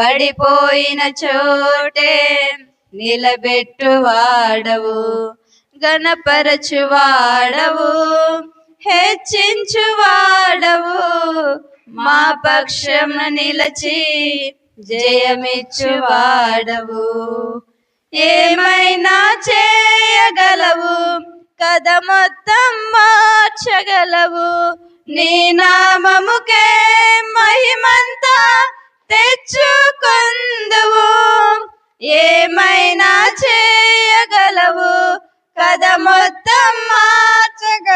పడిపోయిన చోటే నిలబెట్టువాడవు గణపరచువాడవు హెచ్చించువాడవు. మా పక్షమున నిలచి జయమిచ్చువాడవు. ఏమైనా చేయగలవు? కథ మొత్తం మార్చగలవు. నీ నామముకే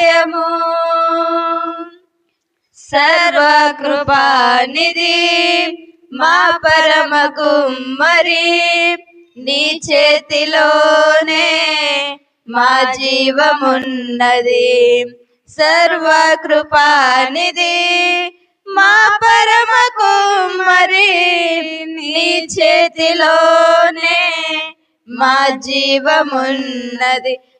సాధ్యము సర్వకృపానిధి మా పరమ కుమ్మరి నీ చేతిలోనే మా జీవమున్నది. సర్వకృపానిధి మా పరమ కుమ్మరి నీ చేతిలోనే మా జీవమున్నది.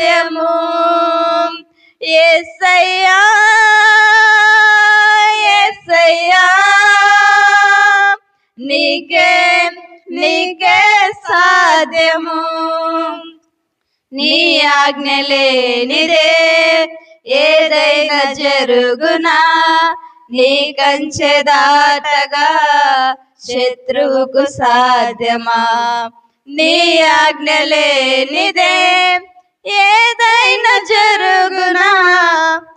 సత్యము. ఏసయ్యా ఏసయ్యా నీకే నీకే సాధ్యము. నీ ఆజ్ఞ లేనిదే ఏదైనా జరుగునా? నీ కంచె దాటగా శత్రువుకు సాధ్యమా? నీ ఆజ్ఞ లేనిదే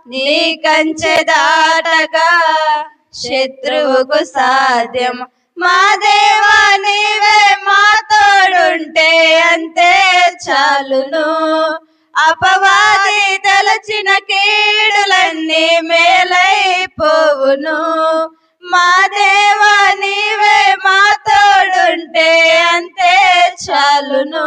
నీ కంచె దాటగా శత్రువుకు సాధ్యం. మా దేవా నీవే మా తోడుంటే అంతే చాలును. అపవాది తలచిన కీడులన్నీ మేలైపోవును. మా దేవా నీవే మా తోడుంటే అంతే చాలును.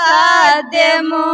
ಸಾಧ್ಯಮೋ